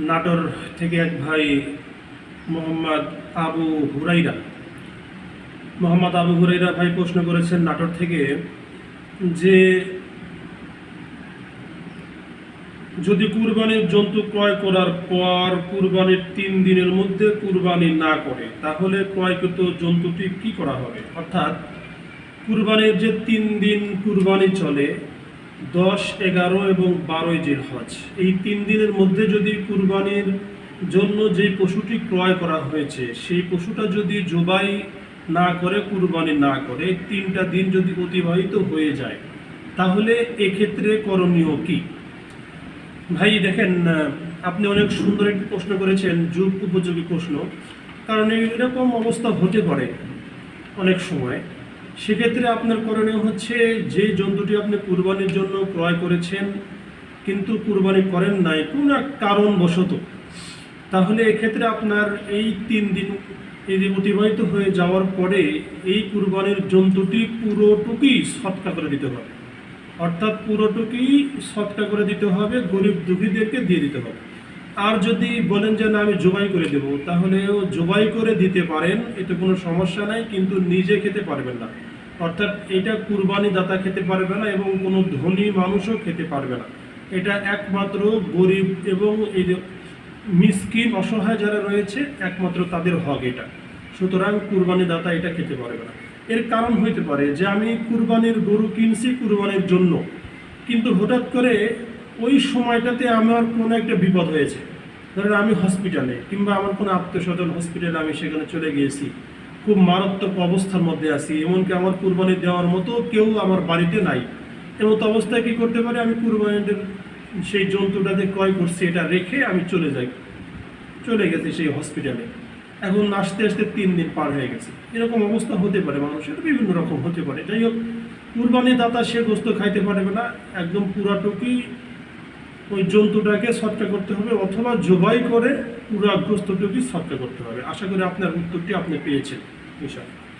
নাটোর থেকে এক ভাই, মোহাম্মদ আবু হুরাইরা। মোহাম্মদ আবু হুরাইরা ভাই প্রশ্ন করেছেন নাটোর থেকে যে, যদি কুরবানির জন্তু ক্রয় করার পর কুরবানির তিন দিনের মধ্যে কুরবানি না করে, তাহলে ক্রয়কৃত জন্তুটি কি করা হবে? অর্থাৎ কুরবানির যে তিন দিন কুরবানি চলে দশ, এগারো এবং বারোই হজ এই তিন দিনের মধ্যে যদি কুরবানির জন্য যে পশুটি ক্রয় করা হয়েছে, সেই পশুটা যদি জবাই না করে, কুরবানি না করে তিনটা দিন যদি অতিবাহিত হয়ে যায়, তাহলে এক্ষেত্রে করণীয় কি? ভাই, দেখেন, আপনি অনেক সুন্দর একটি প্রশ্ন করেছেন, যুগ উপযোগী প্রশ্ন। কারণ এরকম অবস্থা হতে পারে অনেক সময়। সেক্ষেত্রে আপনার করণীয় হচ্ছে যে জন্তুটি আপনি কুরবানির জন্য ক্রয় করেছেন, কিন্তু কুরবানি করেন নাই, কোনো এক কারণবশত, তাহলে এক্ষেত্রে আপনার এই তিন দিন এই অতিবাহিত হয়ে যাওয়ার পরে এই কুরবানির জন্তুটি পুরোটুকুই সৎকা করে দিতে হবে। অর্থাৎ পুরোটুকুই সৎকা করে দিতে হবে, গরিব দুঃখীদেরকে দিয়ে দিতে হবে। আর যদি বলেন যে না, আমি জবাই করে দেব, তাহলেও জবাই করে দিতে পারেন, এতে কোনো সমস্যা নাই, কিন্তু নিজে খেতে পারবেন না। অর্থাৎ এটা কুরবানি দাতা খেতে পারবে না এবং কোনো ধনী মানুষও খেতে পারবে না। এটা একমাত্র গরিব এবং এই যে মিসকিন, অসহায় যারা রয়েছে, একমাত্র তাদের হক এটা। সুতরাং কুরবানি দাতা এটা খেতে পারবে না। এর কারণ হইতে পারে যে, আমি কুরবানির গরু কিনছি কুরবানির জন্য, কিন্তু হঠাৎ করে ওই সময়টাতে আমার কোনো একটা বিপদ হয়েছে। ধরেন আমি হসপিটালে কিংবা আমার কোনো আত্মীয় স্বজন হসপিটালে আমি সেখানে চলে গিয়েছি। খুব মারাত্মক অবস্থার মধ্যে আছি। এমনকি আমার কুরবানি দেওয়ার মতো কেউ আমার বাড়িতে নাই। এমন তো অবস্থায় কী করতে পারি? আমি কুরবানির সেই জন্তুটাতে ক্রয় করছি, এটা রেখে আমি চলে যাই। চলে গেছি সেই হসপিটালে এখন আসতে আসতে তিন দিন পার হয়ে গেছে। এরকম অবস্থা হতে পারে, মানুষের বিভিন্ন রকম হতে পারে। যাই হোক কুরবানি দাতা সে গোস্ত খাইতে পারবে না। একদম পুরাটুকুই ওই জন্তুটাকে সৎকা করতে হবে অথবা জবাই করে পুরো গোস্তটুকুই সৎকা করতে হবে। আশা করি আপনার উত্তরটি আপনি পেয়েছেন, ইনশাআল্লাহ।